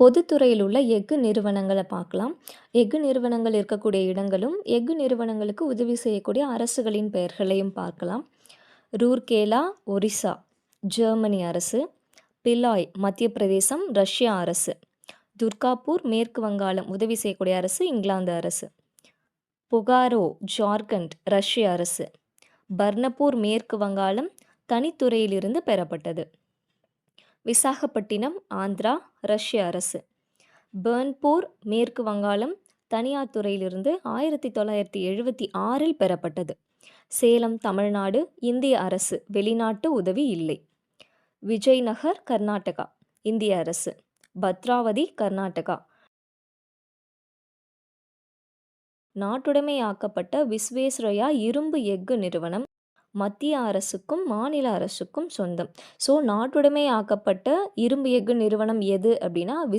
பொதுத்துறையில் உள்ள எஃகு நிறுவனங்களை பார்க்கலாம். எஃகு நிறுவனங்கள் இருக்கக்கூடிய இடங்களும், எஃகு நிறுவனங்களுக்கு உதவி செய்யக்கூடிய அரசுகளின் பெயர்களையும் பார்க்கலாம். ரூர்கேலா, ஒரிசா, ஜெர்மனி அரசு. பிலாய், மத்திய பிரதேசம், ரஷ்யா அரசு. துர்காப்பூர், மேற்கு வங்காளம் உதவி செய்யக்கூடிய அரசு இங்கிலாந்து அரசு. புகாரோ ஜார்க்கண்ட், ரஷ்ய அரசு. பர்னப்பூர், மேற்கு வங்காளம் தனித்துறையிலிருந்து பெறப்பட்டது. விசாகப்பட்டினம், ஆந்திரா, ரஷ்ய அரசு. பர்ன்பூர், மேற்கு வங்காளம் தனியார் துறையிலிருந்து ஆயிரத்தி தொள்ளாயிரத்தி எழுபத்தி ஆறில் பெறப்பட்டது. சேலம், தமிழ்நாடு இந்திய அரசு. வெளிநாட்டு உதவி இல்லை. விஜய்நகர், கர்நாடகா இந்திய அரசு. பத்ராவதி, கர்நாடகா நாட்டுடைமையாக்கப்பட்ட விஸ்வேஸ்வரய்யா இரும்பு எஃகு நிறுவனம் மத்திய அரசுக்கும், மாநில அரசுக்கும் சொந்தம். ஸோ நாட்டுடைமையாக்கப்பட்ட இரும்பு எஃகு நிறுவனம் எது அப்படின்னா, விஸ்